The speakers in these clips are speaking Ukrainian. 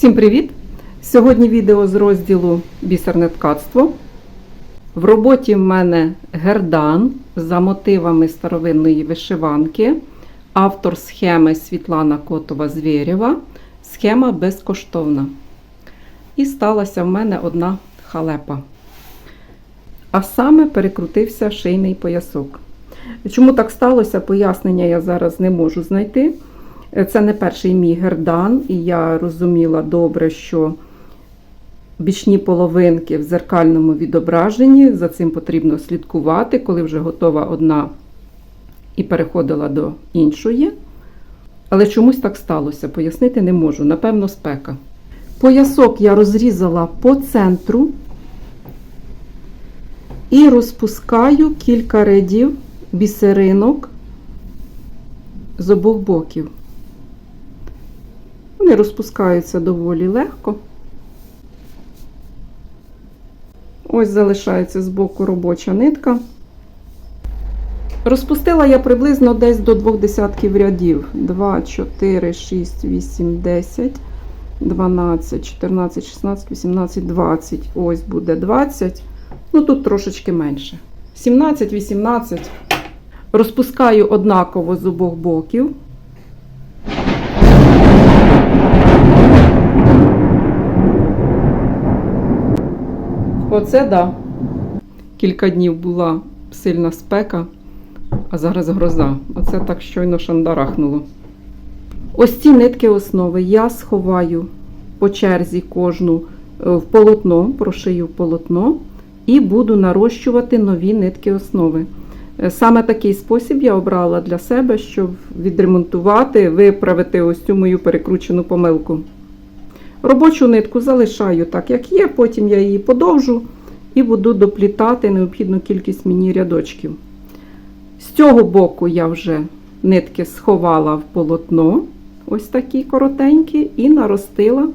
Всім привіт! Сьогодні відео з розділу Бісерне ткацтво. В роботі в мене гердан за мотивами старовинної вишиванки. Автор схеми Світлана Котова Звєрєва. Схема безкоштовна. І сталася в мене одна халепа. А саме перекрутився шийний поясок. Чому так сталося, пояснення я зараз не можу знайти. Це не перший мій гердан, і я розуміла добре, що бічні половинки в зеркальному відображенні, за цим потрібно слідкувати, коли вже готова одна і переходила до іншої. Але чомусь так сталося, пояснити не можу, напевно, спека. Поясок я розрізала по центру і розпускаю кілька рядів бісеринок з обох боків. Вони розпускаються доволі легко. Ось залишається з боку робоча нитка. Розпустила я приблизно десь до двох десятків рядів. 2, 4, 6, 8, 10, 12, 14, 16, 18, 20. Ось буде 20. Ну тут трошечки менше. 17, 18. Розпускаю однаково з обох боків. Оце да. Кілька днів була сильна спека, а зараз гроза. Оце так щойно шандарахнуло. Ось ці нитки основи я сховаю по черзі кожну е, в полотно, прошию полотно і буду нарощувати нові нитки основи. Е, Саме такий спосіб я обрала для себе, щоб відремонтувати, виправити ось цю мою перекручену помилку. Робочу нитку залишаю так, як є, потім я її подовжу і буду доплітати необхідну кількість мені рядочків. З цього боку я вже нитки сховала в полотно, ось такі коротенькі, і наростила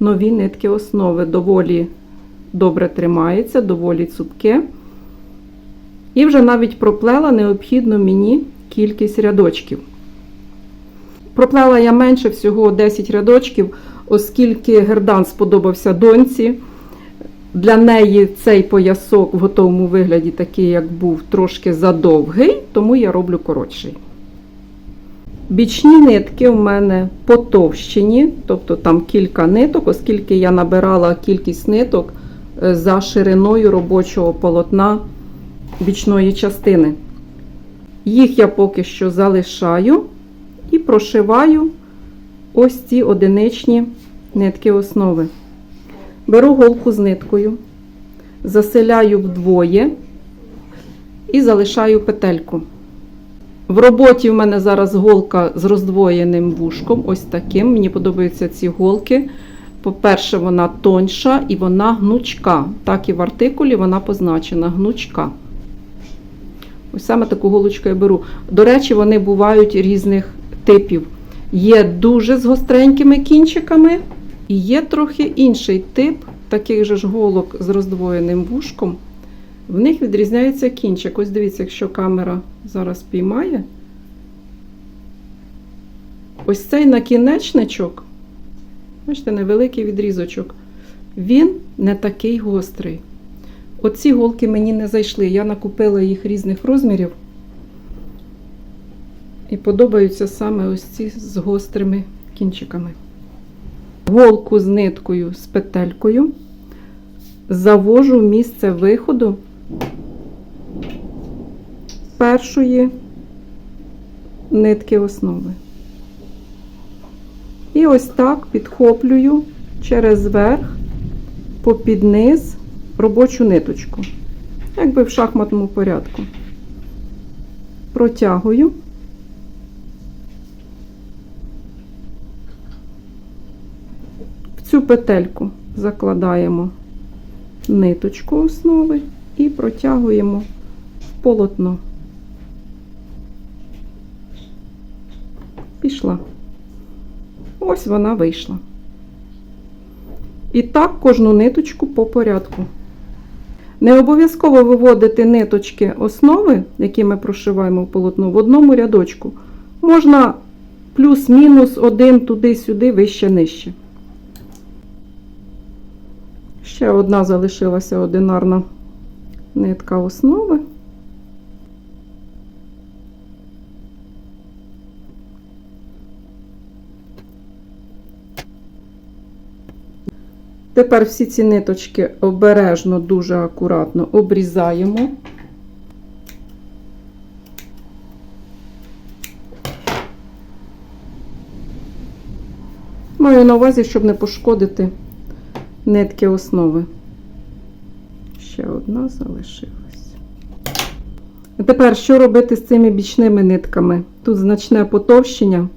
нові нитки основи. Доволі добре тримається, доволі цупке. І вже навіть проплела необхідну мені кількість рядочків. Проплела я менше всього 10 рядочків, оскільки гердан сподобався доньці. Для неї цей поясок в готовому вигляді, такий, як був, трошки задовгий, тому я роблю коротший. Бічні нитки у мене потовщені, тобто там кілька ниток, оскільки я набирала кількість ниток е, за шириною робочого полотна бічної частини. Їх я поки що залишаю і прошиваю ось ці одиничні нитки основи. Беру голку з ниткою, заселяю вдвоє і залишаю петельку. В роботі в мене зараз голка з роздвоєним вушком, ось таким. Мені подобаються ці голки. По-перше, вона тоньша і вона гнучка. Так і в артикулі вона позначена гнучка. Ось саме таку голочку я беру. До речі, вони бувають різних типів. Є дуже з гостренькими кінчиками, і є трохи інший тип таких же ж голок з роздвоєним вушком. В них відрізняється кінчик. Ось дивіться, якщо камера зараз піймає. Ось цей накінечничок, бачите, невеликий відрізочок, він не такий гострий. Оці голки мені не зайшли. Я накупила їх різних розмірів. І подобаються саме ось ці з гострими кінчиками. Голку з ниткою з петелькою завожу в місце виходу першої нитки основи. І ось так підхоплюю через верх, попід низ робочу ниточку, якби в шахматному порядку. Протягую. В цю петельку закладаємо ниточку основи і протягуємо в полотно. Пішла. Ось вона вийшла. І так кожну ниточку по порядку. Не обов'язково виводити ниточки основи, які ми прошиваємо в полотно, в одному рядочку. Можна плюс-мінус один туди-сюди, вище нижче. Ще одна залишилася одинарна нитка основи. Тепер всі ці ниточки обережно, дуже акуратно обрізаємо. Маю на увазі, щоб не пошкодити нитки основи. Ще одна залишилась. А тепер, що робити з цими бічними нитками? Тут значне потовщення.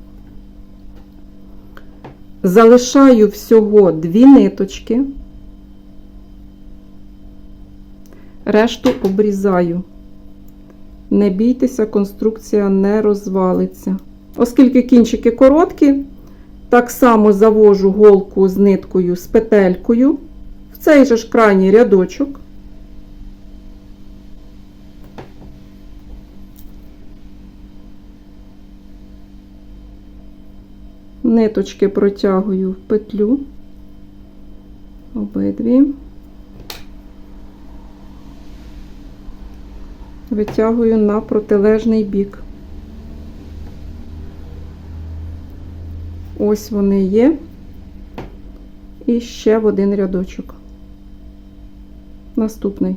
Залишаю всього дві ниточки, решту обрізаю. Не бійтеся, конструкція не розвалиться. Оскільки кінчики короткі, так само завожу голку з ниткою з петелькою в цей же ж крайній рядочок. Ниточки протягую в петлю обидві, витягую на протилежний бік. Ось вони є. І ще в один рядочок. Наступний.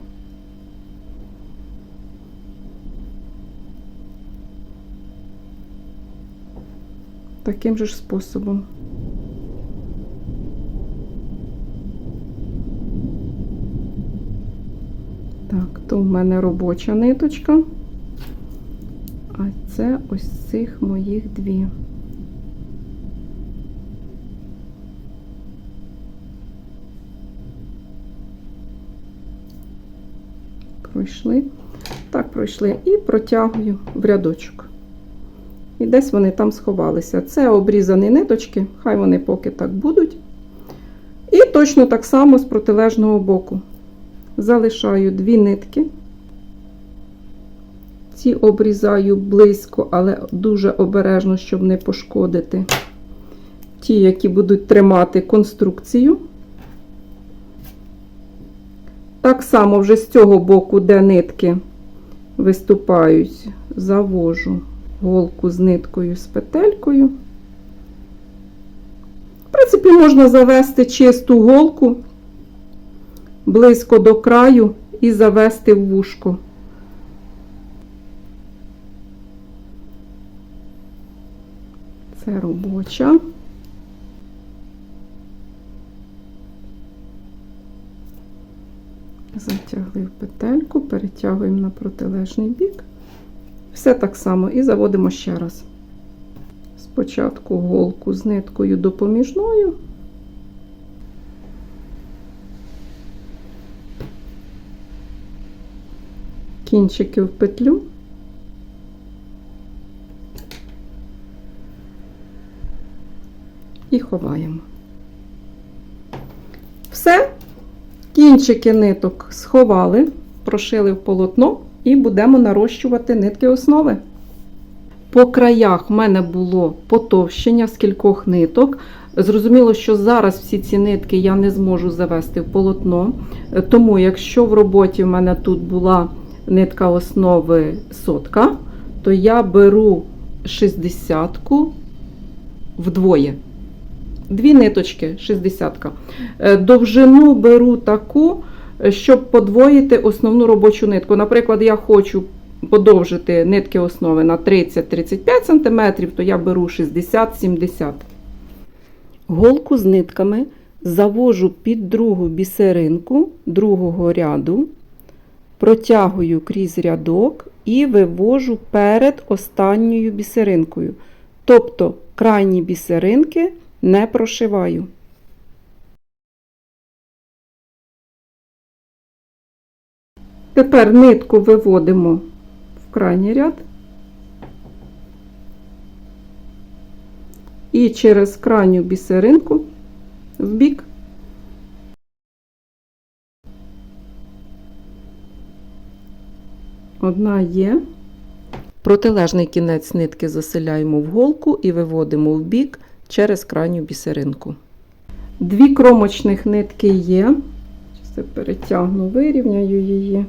Таким же ж способом. Так, то в мене робоча ниточка, а це ось цих моїх дві. Пройшли. Так, пройшли. І протягую в рядочок. І десь вони там сховалися. Це обрізані ниточки, хай вони поки так будуть. І точно так само з протилежного боку. Залишаю дві нитки. Ці обрізаю близько, але дуже обережно, щоб не пошкодити ті, які будуть тримати конструкцію. Так само вже з цього боку, де нитки виступають, завожу голку з ниткою з петелькою. В принципі, можна завести чисту голку близько до краю і завести в вушко. Це робоча. Затягли в петельку, перетягуємо на протилежний бік. Все так само і заводимо ще раз. Спочатку голку з ниткою допоміжною. Кінчики в петлю. І ховаємо. Все. Кінчики ниток сховали, прошили в полотно і будемо нарощувати нитки основи. По краях в мене було потовщення з кількох ниток. Зрозуміло, що зараз всі ці нитки я не зможу завести в полотно. Тому, якщо в роботі в мене тут була нитка основи сотка, то я беру 60-ку вдвоє. Дві ниточки, 60. Довжину беру таку, щоб подвоїти основну робочу нитку. Наприклад, я хочу подовжити нитки основи на 30-35 см, то я беру 60-70 Голку з нитками завожу під другу бісеринку другого ряду, протягую крізь рядок і вивожу перед останньою бісеринкою. Тобто крайні бісеринки не прошиваю. Тепер нитку виводимо в крайній ряд і через крайню бісеринку в бік. Одна є. Протилежний кінець нитки заселяємо в голку і виводимо в бік через крайню бісеринку. Дві кромочних нитки є. Все перетягну, вирівняю її.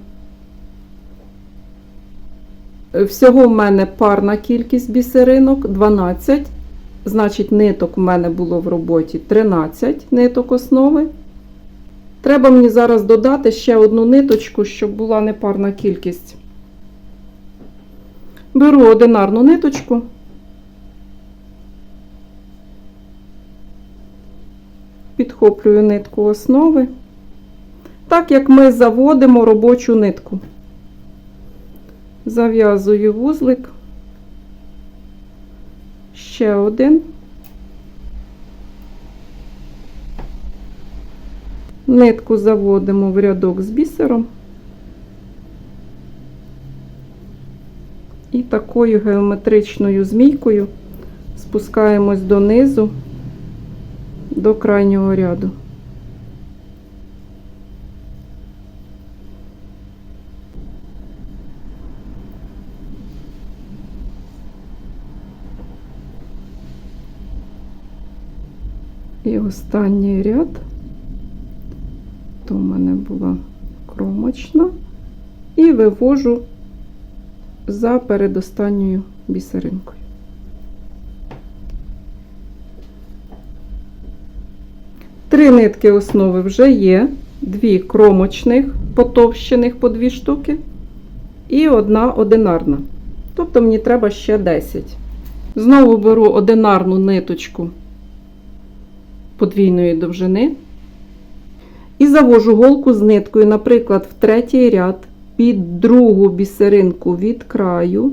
Всього в мене парна кількість бісеринок 12. Значить, ниток в мене було в роботі 13 ниток основи. Треба мені зараз додати ще одну ниточку, щоб була непарна кількість. Беру одинарну ниточку. Підхоплюю нитку основи. Так як ми заводимо робочу нитку. Зав'язую вузлик. Ще один. Нитку заводимо в рядок з бісером. І такою геометричною змійкою спускаємось донизу до крайнього ряду. І останній ряд, то в мене була кромочна, і вивожу за передостанньою бісеринкою. Три нитки основи вже є, дві кромочних, потовщених по дві штуки, і одна одинарна. Тобто мені треба ще 10. Знову беру одинарну ниточку подвійної довжини і завожу голку з ниткою, наприклад, в третій ряд під другу бісеринку від краю.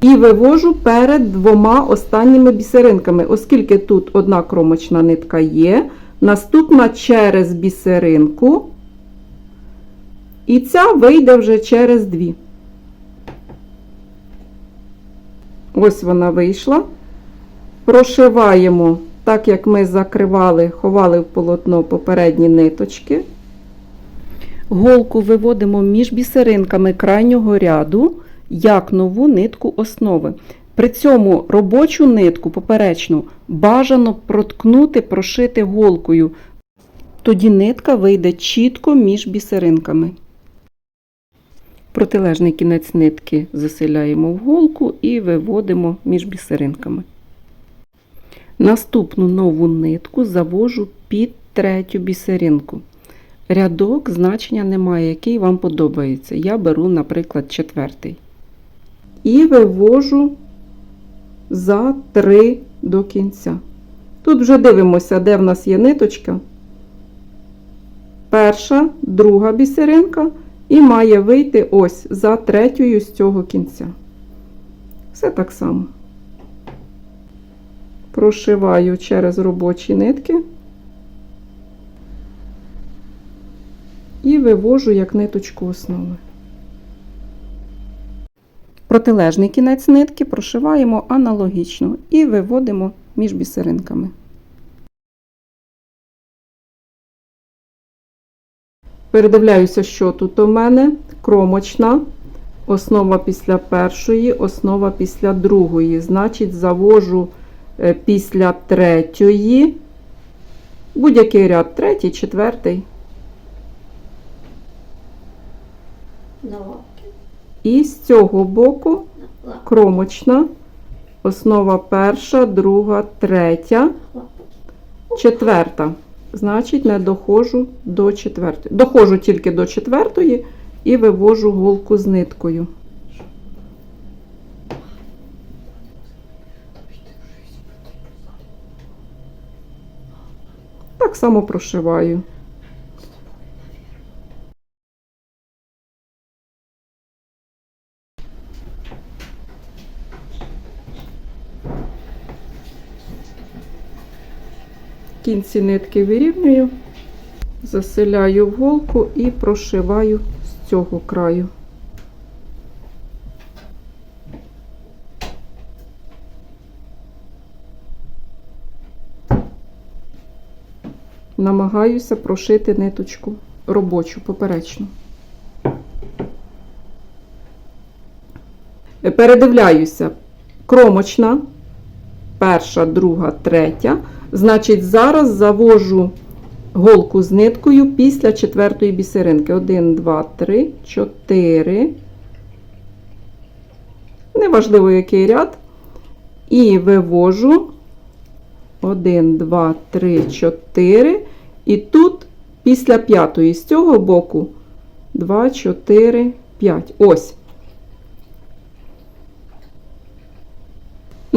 І вивожу перед двома останніми бісеринками, оскільки тут одна кромочна нитка є, наступна через бісеринку, і ця вийде вже через дві. Ось вона вийшла. Прошиваємо, так як ми закривали, ховали в полотно попередні ниточки. Голку виводимо між бісеринками крайнього ряду, як нову нитку основи. При цьому робочу нитку поперечну бажано проткнути, прошити голкою. Тоді нитка вийде чітко між бісеринками. Протилежний кінець нитки заселяємо в голку і виводимо між бісеринками. Наступну нову нитку завожу під третю бісеринку. Рядок значення немає, який вам подобається. Я беру, наприклад, четвертий. І вивожу за 3 до кінця. Тут вже дивимося, де в нас є ниточка. Перша, друга бісеринка. І має вийти ось за третьою з цього кінця. Все так само. Прошиваю через робочі нитки і вивожу як ниточку основи. Протилежний кінець нитки прошиваємо аналогічно і виводимо між бісеринками. Передивляюся, що тут у мене кромочна, основа після першої, основа після другої. Значить, завожу е, після третьої, будь-який ряд, третій, четвертий. Лапки. І з цього боку кромочна, основа перша, друга, третя, четверта. Значить, не доходжу до четвертої. Доходжу тільки до четвертої і вивожу голку з ниткою. Так само прошиваю. Кінці нитки вирівнюю, заселяю в голку і прошиваю з цього краю. Намагаюся прошити ниточку робочу, поперечну. Передивляюся, кромочна, перша, друга, третя. Значить, зараз завожу голку з ниткою після четвертої бісеринки. 1, 2, 3, 4. Неважливо, який ряд. І вивожу 1, 2, 3, 4. І тут після п'ятої з цього боку 2, 4, 5. Ось.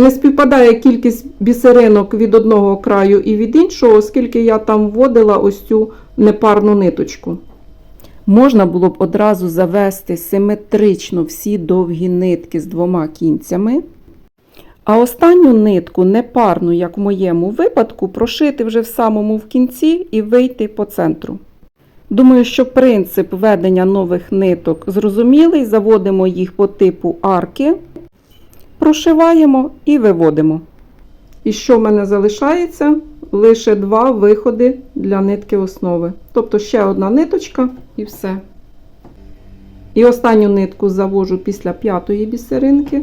Не співпадає кількість бісеринок від одного краю і від іншого, оскільки я там вводила ось цю непарну ниточку. Можна було б одразу завести симетрично всі довгі нитки з двома кінцями. А останню нитку, непарну, як в моєму випадку, прошити вже в самому в кінці і вийти по центру. Думаю, що принцип ведення нових ниток зрозумілий. Заводимо їх по типу арки, прошиваємо і виводимо. І що в мене залишається? Лише два виходи для нитки основи. Тобто ще одна ниточка і все. І останню нитку завожу після п'ятої бісеринки.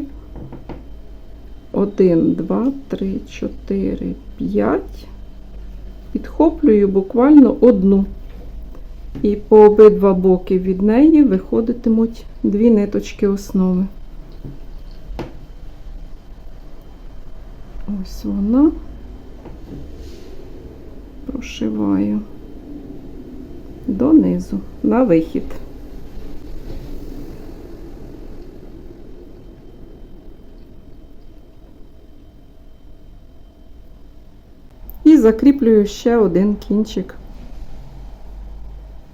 1, 2, 3, 4, 5. Підхоплюю буквально одну. І по обидва боки від неї виходитимуть дві ниточки основи. Ось вона. Прошиваю донизу на вихід. І закріплюю ще один кінчик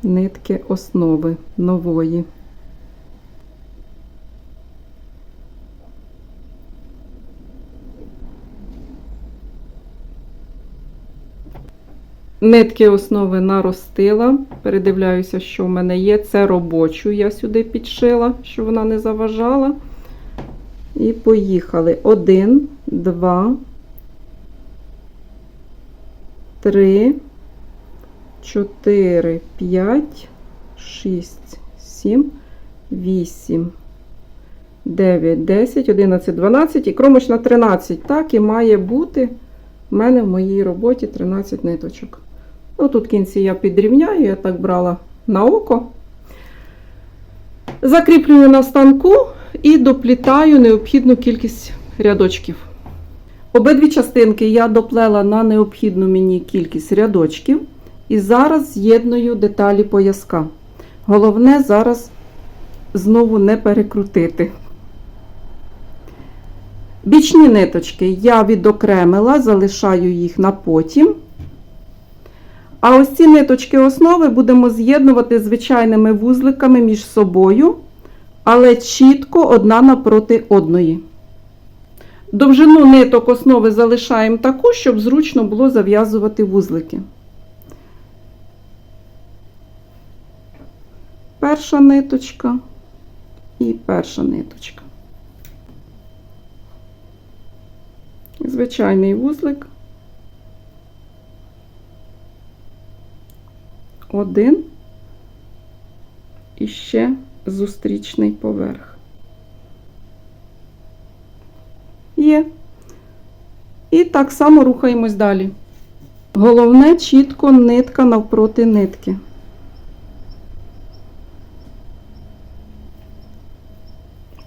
нитки основи нової. Нитки основи наростила. Передивляюся, що в мене є. Це робочу я сюди підшила, щоб вона не заважала. І поїхали. Один, два, три, чотири, п'ять, шість, сім, вісім, дев'ять, десять, одинадцять, дванадцять і кромочна 13. Так і має бути. У мене в моїй роботі 13 ниточок. Ну, тут кінці я підрівняю, я так брала на око. Закріплюю на станку і доплітаю необхідну кількість рядочків. Обидві частинки я доплела на необхідну мені кількість рядочків. І зараз з'єдную деталі пояска. Головне зараз знову не перекрутити. Бічні ниточки я відокремила, залишаю їх на потім. А ось ці ниточки основи будемо з'єднувати звичайними вузликами між собою, але чітко одна напроти одної. Довжину ниток основи залишаємо таку, щоб зручно було зав'язувати вузлики. Перша ниточка і перша ниточка. Звичайний вузлик. Один і ще зустрічний поверх. Є. І так само рухаємось далі. Головне чітко нитка навпроти нитки.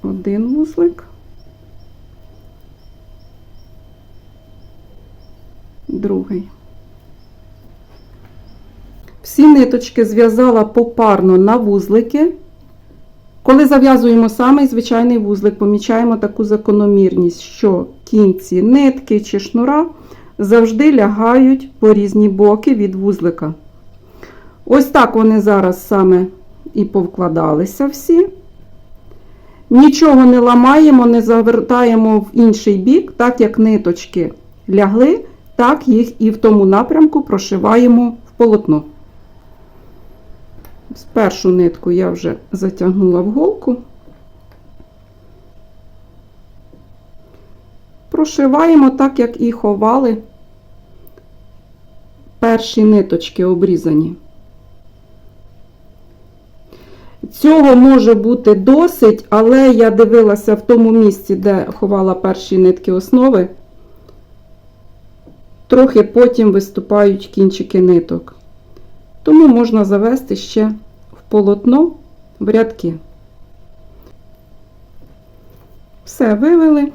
Один вузлик. Другий. Всі ниточки зв'язала попарно на вузлики. Коли зав'язуємо самий звичайний вузлик, помічаємо таку закономірність, що кінці нитки чи шнура завжди лягають по різні боки від вузлика. Ось так вони зараз саме і повкладалися всі. Нічого не ламаємо, не завертаємо в інший бік, так як ниточки лягли, так їх і в тому напрямку прошиваємо в полотно. Першу нитку я вже затягнула в голку. Прошиваємо так, як і ховали перші ниточки обрізані. Цього може бути досить, але я дивилася в тому місці, де ховала перші нитки основи. трохи потім виступають кінчики ниток. Тому можна завести ще в полотно в рядки. Все вивели.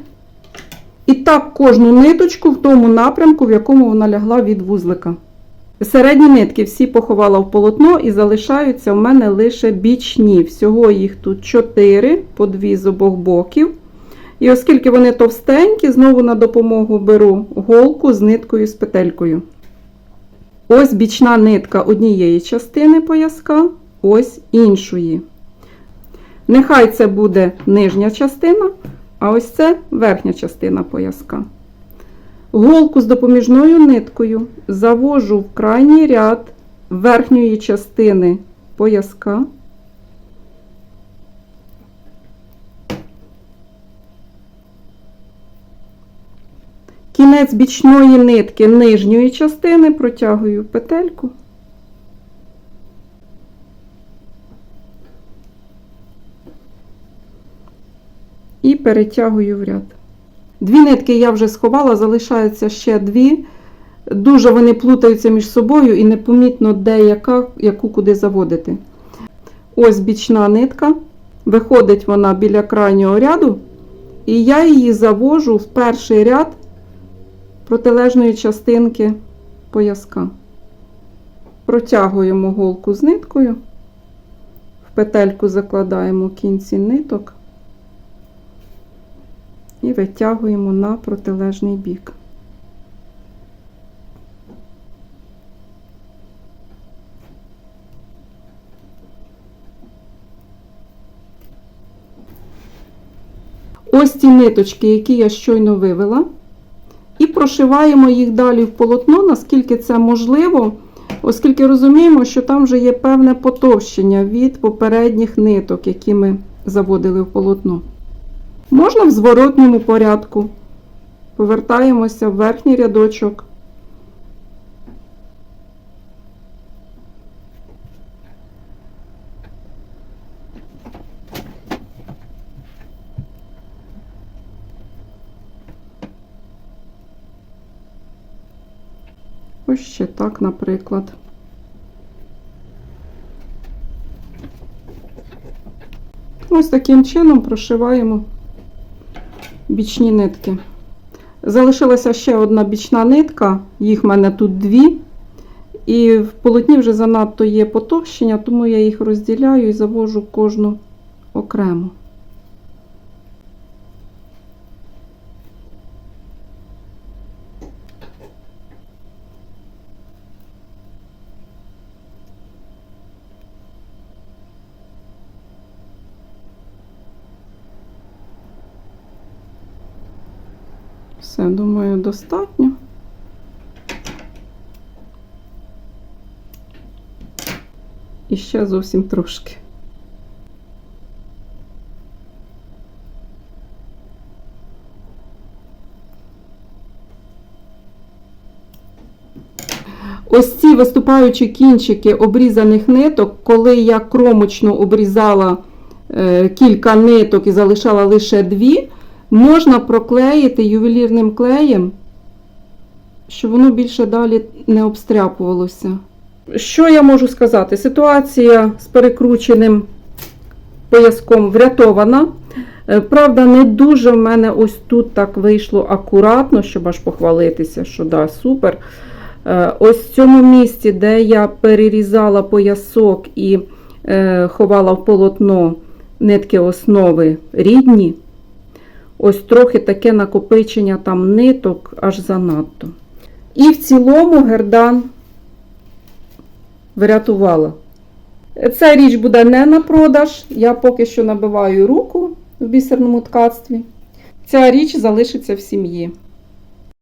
І так кожну ниточку в тому напрямку, в якому вона лягла від вузлика. Середні нитки всі поховала в полотно і залишаються в мене лише бічні. Всього їх тут 4, по 2 з обох боків. І оскільки вони товстенькі, знову на допомогу беру голку з ниткою з петелькою. Ось бічна нитка однієї частини пояска, ось іншої. Нехай це буде нижня частина, а ось це верхня частина пояска. Голку з допоміжною ниткою завожу в крайній ряд верхньої частини пояска. Кінець бічної нитки нижньої частини протягую петельку. І перетягую в ряд. Дві нитки я вже сховала, залишаються ще дві. Дуже вони плутаються між собою і непомітно, де яка, яку куди заводити. Ось бічна нитка. Виходить вона біля крайнього ряду, і я її завожу в перший ряд протилежної частинки пояска. Протягуємо голку з ниткою, в петельку закладаємо кінці ниток і витягуємо на протилежний бік. Ось ці ниточки, які я щойно вивела, і прошиваємо їх далі в полотно, наскільки це можливо, оскільки розуміємо, що там вже є певне потовщення від попередніх ниток, які ми заводили в полотно. Можна в зворотньому порядку. Повертаємося в верхній рядочок. Ось ще так, наприклад. Ось таким чином прошиваємо бічні нитки. Залишилася ще одна бічна нитка, їх в мене тут дві. І в полотні вже занадто є потовщення, тому я їх розділяю і завожу кожну окремо. Все, думаю, достатньо. І ще зовсім трошки. Ось ці виступаючі кінчики обрізаних ниток, коли я кромочно обрізала е, кілька ниток і залишала лише дві, можна проклеїти ювелірним клеєм, щоб воно більше далі не обстряпувалося. Що я можу сказати? Ситуація з перекрученим пояском врятована. Е, Правда, не дуже в мене ось тут так вийшло акуратно, щоб аж похвалитися, що да, супер. Е, Ось в цьому місці, де я перерізала поясок і е, ховала в полотно нитки основи рідні, ось трохи таке накопичення там ниток аж занадто. І в цілому гердан врятувала. Ця річ буде не на продаж. Я поки що набиваю руку в бісерному ткацтві. Ця річ залишиться в сім'ї.